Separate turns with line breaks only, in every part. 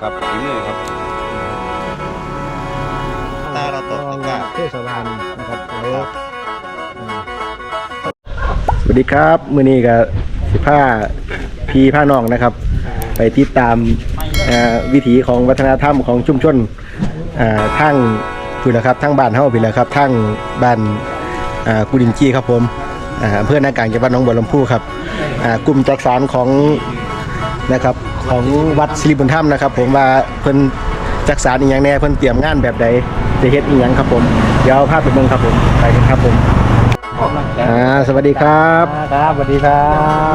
ครับฝีมือครับ ตาเราตกตะกร้า
เทศบาลนะครับสวัสดีครับมื้อนี้ก็สิผ้าพี่ผ้าน้องนะครับ ไปติดตามเอ่อวิถีของวัฒนธรรมของชุมชนเอ่อทั้งพี่ละครับทั้งบ้านเฮาพี่ละครับทั้งบ้านอ่ากุดินจี้ครับผมอ่าอำเภอหน้ากลางจังหวัดหนองบัวลำพูครับอ่ากลุ่มจักสารของนะครับ ของวัดสิริบุญธรรมนะครับ ผมว่าเพิ่นจักสารอีหยังแน่เพิ่นเตรียมงานแบบใดจะเฮ็ดอีหยังครับผมเดี๋ยวเอาภาพไปเบิ่งครับผมไปกันครับผมอ่าสวัสดีครับ
ครับสวัสดีครั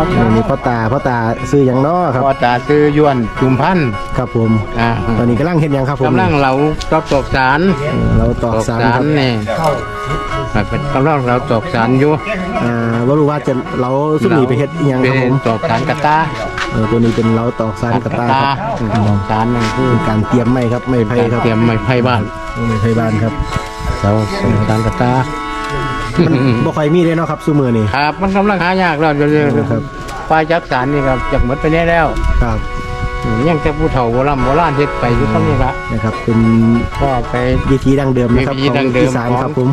บ
นี่พ่อตาพ่อตาซื้อหยังน้อครับ
พ่อตาซื้อยวนจุมพันธ์
ครับผม
อ่า
ตอนนี้กำลังเฮ็ดหยังครับผม
กำลังเราตอกตอกสาร
เออเราตอกสาร
สา
ค
ร
รับ
นี่ ครับเป็นกำลังเราตอกสารอยู่
อ่าว่ารู้ว่าจะเราสุนีไปเฮ็ดอีหยังครับผ
น
ม
ตอกสารกระตา
เออตัวนี้เป็นเราตอกสารกระตาครับ
อืมตอกสารนั่นคือ
เป็นการเตรียมไม้ครับไม้ไผ่ครับ
เตรียมไม้ไผ่บ้าน
ไม้ไผ่บ้านครับ
เราตอกสารกระตา
มันบ่ค่อยมีเลยเนาะครับซุมื้อนี้
ครับมันกำลังหายากแล้วเดี๋ยว
ครับ
ๆฝ่ายจักสารนี่ครับจากหมดไปแน่แล้ว
ครับ
ยังจะผู้เฒ่าโบราณโบราณเฮ็ดไปอยู่เท่านี้ละ
นะครับเป็น
ก็ไป
วิธีดั้งเดิมนะครับ
วิธี
ของอีสานครับผม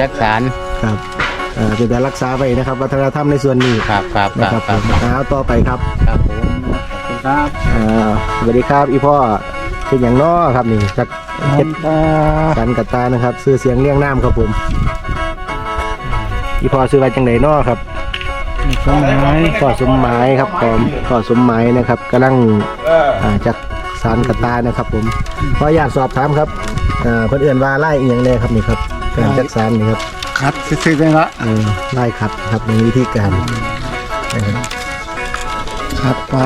จักสาร
ครับเอ่อเป็นการรักษาไว้นะครับ วัฒนธรรมในส่วนนี้
ครับครับค
นะ
รับ
ครับ
ค
ผ
รับ
มเอาต่อไปครับ
ครับผมขอบคุณครับ
อ่าสวัสดีครับอีพ่อเป็นอย่างน้อครับนี่จากเฮ็ดสันกัตตานะครับซื้อเสียงเลี้ยงน้ำครับผม อีพ่อซื้อไว้จังไดน้อครับ
สมัย
พ่อสมหมายครับผมพ่อสมหมายนะครับกำลังอ่าจากสารกัตตานะครับผมขออยากสอบถามครับอ่าเพื่อนเอื่นว่าไล่อีหยังแน่ครับนี่ครับ การจักสารนี่ครับ
ครับซื้อๆไปละ
เออไล่ขัดครับในวิธีการนะครับ
ครับไป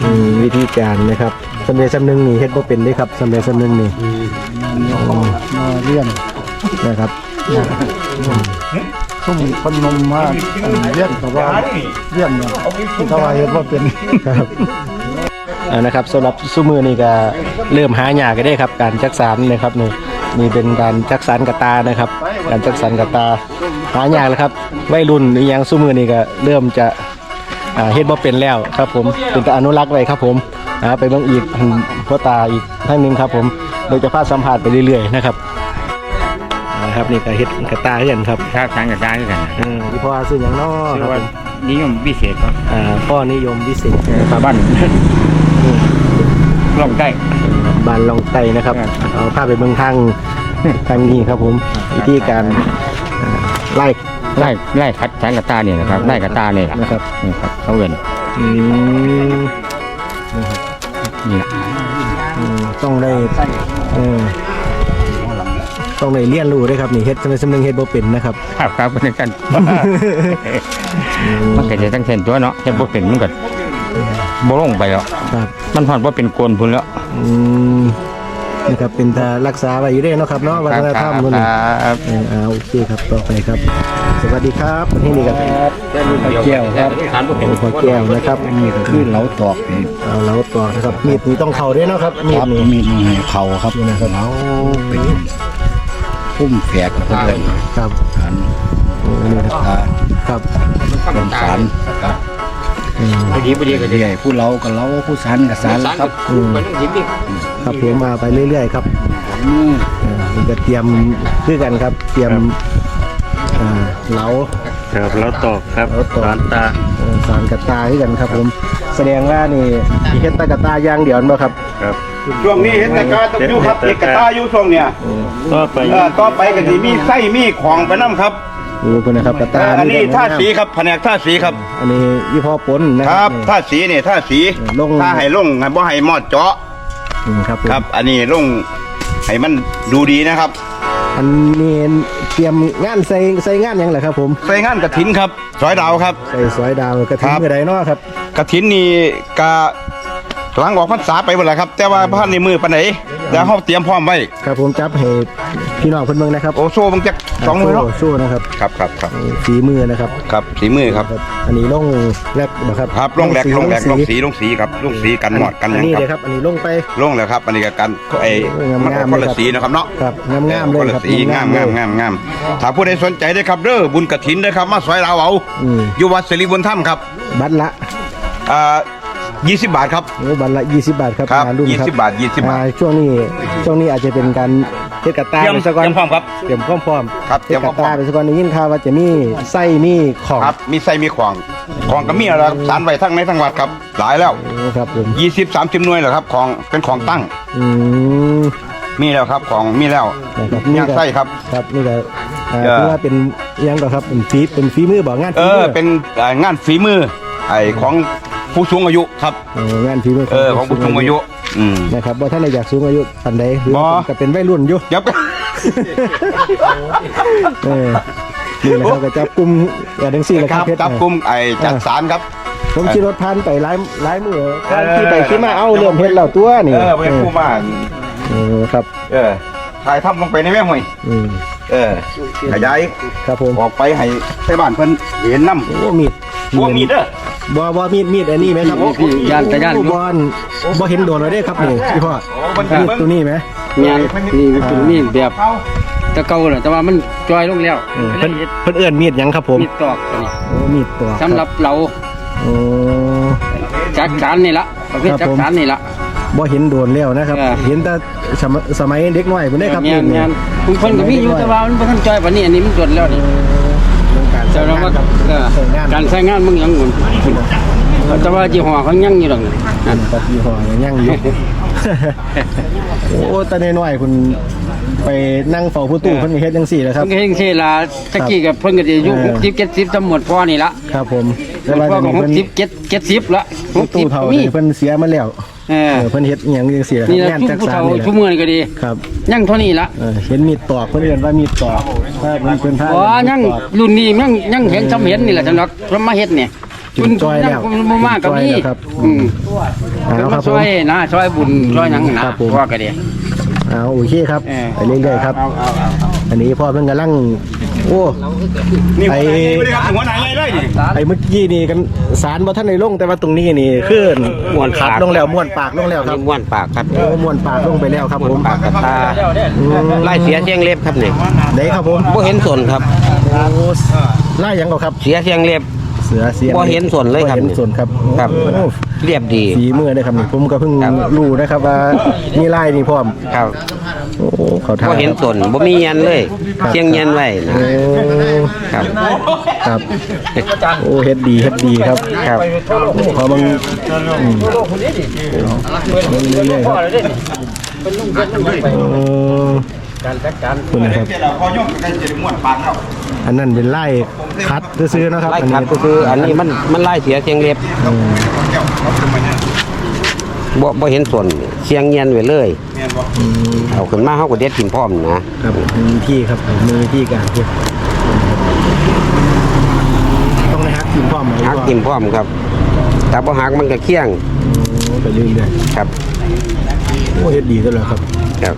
อืมวิธีการนะครับสำเร็จสำนึงนี่เฮ็ดบ่เป็นเด้ครับสำเร็จสำนึงนี่
มาเรียน
นะครับ
ซุ่มพนมมาเรียนแต่ว่าเรียนเนี่ยถ้าว่าเห็นว่าเป็น
ครับอ่านะครับสำหรับซุมือนี่ก็ เริ่มหายากกันได้ครับ การจักสารนะครับนี่นี่เป็นการจักสารกระตานะครับ การจักสารกระตาหายากแล้วครับวัยรุ่นหรือยังซุมือนี่ก็เริ่มจะอ่าเฮ็ดบ่เป็นแล้วครับผมเป็นแต่อนุรักษ์ไว้ครับผมอ่าไปเบิ่งอีกอืมพ่อตาอีกท่านหนึงครับผมโดยจะพาสัมภาษณ์ไปเรื่อยๆนะครับนะครับนี่ก็เฮ็ดกระตาเฮือนครับ
ครับทางกับการกันนะ
เออที่พ่อซื้อหยังน้อ
ชื่
ค
อ
รับ
ว่า
ผม
นิยมพิเศษครับ
อ่าพ่อนิยมวิเศษ
ชาวบ้านลองได้
บานลองไตนะครับ
ครับ
เอาผ้าไปเบื้องทางทางนี้ครับผมวิธีการอ่าไล่
ไล่ไล่คัดสารกระตาเนี่ยนะครับไล่กระตาเนี่ยแหละ
นะครับ
นี่ครับเขาเวิน
อืม
นี่แหละ
อืมต้องได้เออต้องได้เรียนรู้ด้วยครับนี่เฮ็ดสำเร็จสำเนึงเฮ็ดบ่เป็นนะครับ
ครับครับเป็นกันมันเกิดจากทั้งเส้นตัวเนาะแค่บ่เป็นมันก็ บ่ลงไปแล้ว
ครับ
มันพอดว่าเป็นโกนพุ่นแล้ว
อืมนี่ครับเป็นตารักษาไว้อยู่เด้เนาะครับเนาะวัฒนธรรมนู่นนี่
ครับ
เออเอาโอเคครับต่อไปครับ สวัสดีครับวันนี้นี่ครับ
แก้วครับทานบ่เป็น
พอแก้วนะครับนี่ก็คือ
เราตอกนี่
เอาเราต่อนะครับมีดนี่ต้องเข้าด้วยเนาะครับมี
ค
ด
รับ
นี่
มีดนี่ให้เขาครับนะครับเราเป็นพุ่มแฝกกับเพื่อน
ครับ
กัน
โอ้นี่ครับ
อ่า
ครับ
เป็นสาร
อืม
พอดีพอดีก็ดี
เรื่อยผู้เรากับเราผู้สารกับสาร
สาร
ค
ก็
รับ
ไปต้องหยิบดิ
ครับผมมาไปเรื่อยๆครับ
อืม
เอ่อนี่ก็เตรียมคือกันครับ เตรียมอ่าเหลา
ครับแล้วตอกครับ
แล้วตอก
สารตา
เอ่อสารกระตาคือกันครับผมแสดงว่านี่มีเฮ็ดแตากระตาอย่างเดียวบ่ครับ
ครับ
ช่วงนี้เห็นแต่กาต้องอยู่ครับเอกตาอยู่ช่วงเนี้ย
ต่อไป
เออต่อไปก็สิมีไส้มีของไปน้ำครับ
นี่พุ่นนะครับกระ
เอ
ตา
ออันนี้
มีแต่
ท่า
น้ำ
สีครับแผนกท่าสีครับ
อันนี้ยี่ห้อปนนะ
ค
ค
รั
รั
บบ ท่าสีเนี่ยท่าสี
ลง
ถ้าให้ลงให้บ่ให้มอดเจาะ
อืมครับผม
ครับ อันนี้ลงให้มันดูดีนะครับ
อันนี้เตรียมงานใส่ใส่งานหยังแหละครับ ผม
ใส่งานกระถินครับสอยดาวครับ
ใส่สวยดาวกระถิ่น
ครับ
เมื่อใดเนาะครับ
กระถินนี่กะหลังออกพรรษาไปหมดแล้วครับ แต่ว่าพระในมือปานไหนแล้วเฮาเตรียมพร้อมไว้
ครับผมจับให้พี่น้องเพิ่นเบิ่งนะครับ
โอโซ่บังจัก สองมือเนาะ
โโซ่นะครับ
ครับครับครับ
ฝีมือนะครับ
ครับสีมือครับ
อันนี้ลงแรกบ่ครับ
ครับลงแหลกลงแหลกลงสีลงสีครับลงสีกันหมอดกันห
อั
ยั
น
ง
นี้
ค
เล
รับ
ยครับอันนี้ลงไป
ลงแล้วครับอันนี้ก็กันไอ้
โอ้ย
มัน
งามๆ
คน
เลย
ละ
ครับ
สีนะครับเนาะ
ครับงามๆเล
คน
ย
ละ
ครับ
สีงามงามงามงามถ้าผู้ใดสนใจได้ครับเด้อบุญกระถินนะครับ มาสอยเราเอา
อืม
อยู่วัดสิริบุญธรรมครับ
บัตรละ
อ่า20 บาทครับ
โอ้บันละ 20 บาทครับ
ครับ
งานรุ่นครับ
20บาท20บาท
อ่ช่วงนี้ช่วงนี้อาจจะเป็นการ เฮ็ดกระตา
เตรียม
ไปซะก่อน
เตรียมพร้อมครับ
เตรียมพร้อมพร้อม
ครับเตรี
เฮ็
ย
ด
ม
ก
พร้
ระ
อม
ตาไปซะก่อนได้ยินข่าวว่าจะมีไส้มีของ
ครับมีไส้มีของของก็มีแล้วครับสารไว้ทั้งในทั้งวัดครับ หลายแล้ว
โอ้ครับผม
20 30หน่วยแล้วครับของเป็นของตั้ง
อืม
มีแล้วครับของมีแล้ว
นะครับ
ย่างไส้ครับ
ครับนี่ก็อ่า
เออ
ถือว่าเป็นอิหยังก็ครับเป็นฝีเป็นฝีมือบ่งาน
เอ
ฝีมื
อเป็นเอ่องานฝีมือไอ้ของผู้สูงอายุครับ
เอองานฝีมือ
เออของผู้สูงอายุ อืม
นะครับบ่ท่านได้อยากสูงอายุปานใดหรือว่า
บ่
ก็เป็นวัยรุ่นอยู่
เดี๋ยว
เออนี่แหละครับก็จับกลุ่มอย่างจังซี่แหละ
ค
ค
รั
รั
บบ
เพชร
จับกลุ่มไอ้จัดสารครับ
ผมขี่รถผ่านไปหลายหลายมื้อผ่าน
เออ
ขี่ไปขี่มาเอ้าเริ่มเฮ็ดแล้วตัวนี่
เออเป็นผู้มา
เออครับ
เออถ่ายทำลงไปในแม่ห่วย
อืม
เออขยาย
ครับผม
ออกไปให้ใช้บ้านเพิ่นเห็นน้ำ
โอ้มีด
พวกมีเด้อ
บ่บ่มีดมีดอันนี้ไหมครับ
พี่ย่านแต่ย่าน
โอ้บ่อนบ่เห็นโดนเลยเด้ครับนี่พี่พ่อ
โอ้มัน
มีด
เบิ่ง
ตัวนี้ไหม
แม่นนี่เป็นมีดแบบแตะเก่าแหละแต่ว่ามันจอยลงแล้ว
เออเพิ่นเพิ่นเอื้อนมีดหยังครับผม
มีดตอกตัวนี้
โอ้มีดตัว
สำหรับเรา
โอ้
จักสารนี่ละประเภท
ครับ
จัก
ผม
สารนี่ละ
บ่เห็นโดนแล้วนะครับ
เออ
เห็นแต่สมสมัยเด็กน้อยเพิ่นได้ครับ
แม่น
นี่
แม่นคุณเพิ่นก็มีอยู่แต่ว่ามันบ่ทันจอยปานนี้อันนี้มันจดแล้วนี่
เรื่องการ
แต่
ใช้
เรา
งาน
ว่า
ครับ
เออ
ใช้งาน
การใช้งานมึงยังหมุนแต่ว่ายี่ห้อเขายังอยู่ดอกนี่นั่น
กับยี่ห้อยังอยู่โอ้แต่น้อยๆคุณไปนั่งเฝ้าผู้ตู้เพิ่นก็เฮ็ดจังซี่แหละค
เพิ่
รับ
นก็เฮ็ดจังซี่ล่ะตะกี้ก็เพิ่นก็สิอายุ
เออ
60 70ทั้งหมดพอนี่ละ
ครับผม
แต่ว่า
เดี๋ยว
ก็
เพิ่น
60 70ละ
ผู้ตู้
60
เฒ่า
มี
นี่เพิ่นเสียมาแล้ว
เออ
เออเพิ่นเฮ็ดอหยังจังซี่แหละค
นี่
รับ
ละ
งาน
ชุ
จัก
ผู้
สาน
เฒ่า
นี่แหละ
ชุมือนี่ก็ดี
ครับ
ยังเท่านี้ละ
เออเห็นมีดตอกเพิ่นเรียนว่ามีดตอกถ้ามันเป็นผ้า
อ๋อ
มีด
ยัง
ตอก
รุ่นนี้ยังยังเห็นจำเห็นนี่แหละสำหรับเรามาเฮ็ดเนี่ย
จุดจอยแล้ว
มันบ่มากกับ
จุดจอย
นี่
แล้วครับ
อืม
เอา
เป็น
ค
มา
รับผ
ช่
ม
วยนะช่วยบุญช่วยหยังนะครับ
ผม
ว่าก็ดี
เอาโอเคครับ
เออ
ไปเรื่อยๆครับอันนี้พ่อเพิ่นกำลัง โอ้
นี่
ไอ้
หัวหน้าใหญ่เลยนี่
ไอ้เมื่อกี้นี่กันสารบ่ทันได้ลงแต่ว่าตรงนี้นี่คือ
ม้วนปาก
ขัดลงแล้วม้วนปากลงแล้วครับ
ม้วนปากครับ
โอ้ม้วนปากลงไปแล้วครับผม
ปากกับตา
อืม
ไล่เสียเสียงเล็บครับนี่
ไหนครับผม
บ่เห็นส่วนครับ
โอ้ไล่หยังก็ครับ
เสียเสียงเล็บ
เสือเสียง
บ่เห็นส่วนเลยครับ
เห็นส่วนครับ
ครับ
โอ้
เรียบดี
ฝีมือนะครับนี่ผมก็เพิ่ง
ครับ
รู้นะครับว่ามีลายนี่พร้อม
ครับ
โอ้เขาทา
บ่เห็นส่วนบ่มียันเลยเสียงยันไว้นะ
โอ้
ครับ
ครับโอ้เฮ็ดดีเฮ็ดดีครับ
ครับ
พอมันอืมเรื่อยๆครับ โอ้คุณนะครับ
เดี๋ยวเราพอย่อมกันจะได้ม้วนปากแล้ว
อันนั้นเป็นไล่คัดซื้อๆนะครับ
ไล่
อัน
ครับ
นี้
ก็คืออันนี้มันมันไล่เสียเสียงเล็บ
อืม
บ่บ่เห็นส่วนเสียงยันไว้เลย
แม่นบ่
อืม
เอาขึ้นมาเฮาก็เด็ดกินพร้อมนะ
ครับมีที่ครับมีที่การเก็บต้องนะฮะกินพร้อมไหม
หักกินพร้อมครับแต่บ่หักมันก็เคี่ยง
โอ้ไปเรื่อย
ครับ
ๆโอ้เฮ็ดดีตัวเลยครับ
ครับ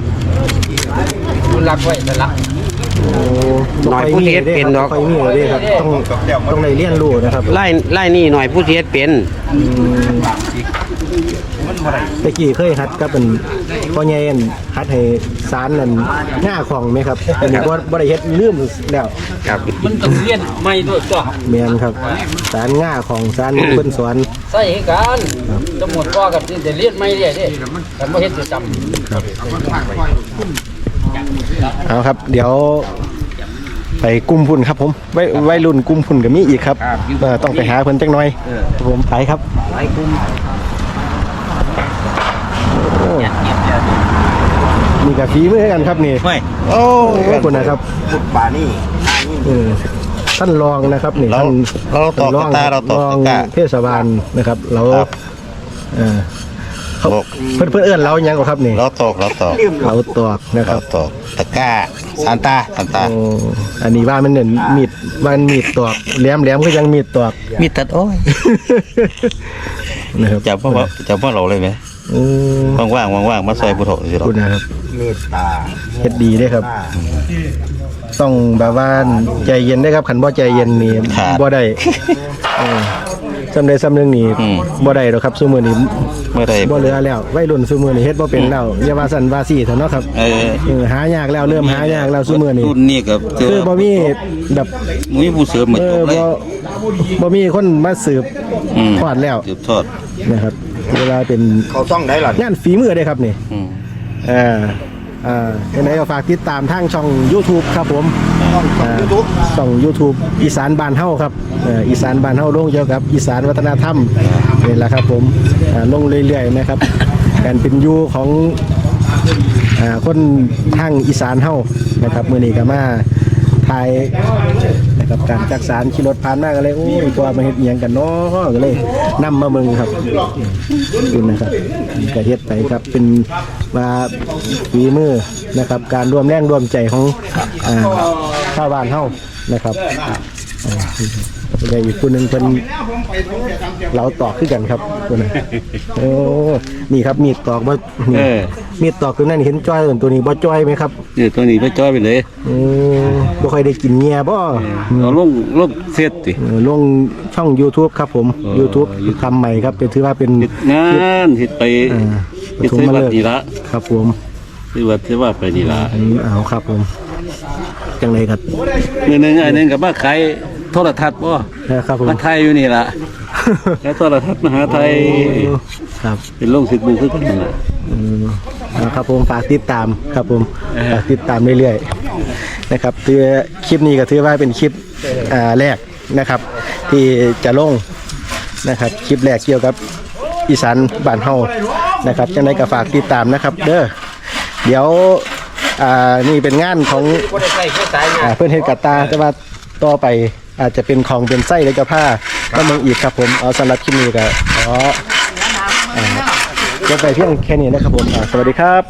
รักไว้แต่ละ
โอ้
หน่อยผู้เฮ็ดเป็นดอก
ค่อยมีเลยครับต้องต้องได้เรียนรู้นะครับ
ไล่ไล่นี่หน่อยผู้สิเฮ็ดเป็น
ตะกี้เคยฮัดก็เป็นพ่อใหญ่อั่นฮัดให้สารนั่นหน้าของไหมครับอันนี้บ่บ่ได้เฮ็ดลืมแล้ว
ครับ
มันต้องเรียนไม่ด้วยตัว
แม่นครับสารง่าของสารเพิ่นสอน
ใส่ให้กันจะหมดว่ากับที่จะเรียนไม่เรียนเด้แต่ไม่เห็นจะจำ
เอาครับ เดี๋ยวไปกลุ่มพุ่นครับผมไว้ไว้รุ่นกลุ่มพุ่นก็มีอีกครับเออต้องไปหาเพิ่นจักหน่อยครับผมไปครับโอ้มีกับฝีมือกันครับนี่
ไม่
โอ้ขอบคุณนะครับ
ป่านี่
เออท่านรองนะครับนี่
เรา
ท่าน
เราตอก
ท่น
กระตาเราตอก
รอง
ตะกร้า
เทศบาลนะครับ เรา
ครับ
เออเขา
บอก
เพื่อนเพื่อนเอื้อนเราหยังกว่าครับนี่
เราตอกเราตอก
เราตอกนะค
เรา
รับ
ตอกตะกร้าซานตาซานตา
โอ้อันนี้ว่ามันเนี่ยมีดว่ามันมีดตอกแหลมแหลมก็ยังมีดตอก
มีตัดอ้อย
นะครับ
จับพ่อจับพ่อเราเลยไหม
โอ้
ว่างๆว่างๆมาซอยผู้ถกสิ
ข
เรา
อบคุณนะครับ
เมตตา
เฮ็ดดีเด้ครับ ต้องแบบว่าใจเย็นได้ครับขันบ่ใจเย็นนี่บ่ได้เออสำใดสำหนึงนี่บ่ได้หรอกครับซุมื้อนี้
เมื่อไร
บ่เหลือแล้ววัยรุ่นซุมื้อนี้เฮ็ดบ่เป็นแล้วอย่าว่าสั่นว่าซี่เถอะเนาะครับ
เออ
เออหายากแล้วเริ่มหายากแล้วซุมื้อนี้
รุ่นนี้กับเจ
คือ
อ
บ่มีแบบ
มุ้ยผู้เสริมเหมือน
เอ
จ
อบ
เลย
บ่บ่มีคนมาสืบ
อืม
ทอดแล้ว
สืบทอด
นะครับ เวลาเป็น
เขาซ่องได้หรองา
นฝีมือได้ครับนี่
อืม
อ่าอ่ายังไงก็ฝากติดตามทางช่อง YouTube ครับผม
ยูทูบ
ช่อง YouTube อีสานบ้านเฮาครับเอ่ออีสานบ้านเฮาลงเกี่ยวกับอีสานวัฒนธรรมนี่แหละครับผมอ่าลงเรื่อยๆนะครับ การเป็นอยู่ของ อ่าคนทางอีสานเฮานะครับ มื้อนี้ก็มา ถ่ายนะครับการจักสารขี่รถผ่านมาก็เลยโอ้ยตัวมาเห็ดเอียงกันเนาะก็เลยนำมาเมืองครับดูนะครับก็เฮ็ดไปครับเป็นว่าฝีมือนะครับ การร่วมแรงร่วมใจของอ่าชาวบ้านเฮานะครับได้อีกคนหนึงเป็น เราตอกขึ้นกันครับคนน่ะโอ้นี่ครับมีดตอกบ่นี่
เออ
มีดตอกตัวนั้นเห็นจ้อยตัวนี้บ่จ้อยไหมครับ
นี่ตัวนี้ไปจ้อยไปเลย
อืมบ่ค่อยได้กินเงียบ่
เอาลงลงเสร็จติ
เออลงช่อง YouTube ครับผม
เออ
YouTube ทำใหม่ครับเป็นถือว่าเป็น
เฮ็ดงานเฮ็ดไป
อ่า
เฮ็ดใส่วัดนี่ละ
ครับผม
คือวัดที่ว่าไปนี่ละ
อันนี้เอาครับผม จังไรครับ
มื้อหนึงอันหนึงก็มาขายโทรทัศน์บ่
นะครับผม
มาไทยอยู่นี่ล่ะ ขายโทรทัศน์มหาไทย
ครับ
เป็นโรงสิทธิ์บุญคือกันนั่นล่ะ
อืมเอาครับผมฝากติดตามครับผม
เออ
ฝากติดตามเรื่อยๆนะครับถือคลิปนี้ก็ถือว่าเป็นคลิปอ่าแรกนะครับ ที่จะลงนะครับคลิปแรกเกี่ยวกับอีสานบ้านเฮานะครับจังไดก็ฝากติดตามนะครับ เด้อเดี๋ยวอ่านี่เป็นงานของอ่าเพื่อนเฮ็ดกัตตาแต่ว่าต่อไป อาจจะเป็นของเป็นไส้และกระผ้าก็มึงอีกครับผมเอาสำหรับคลิปนี้ก็ขออ่าจบไปเพียงแค่นี้นะครับผมอ่าสวัสดีครับ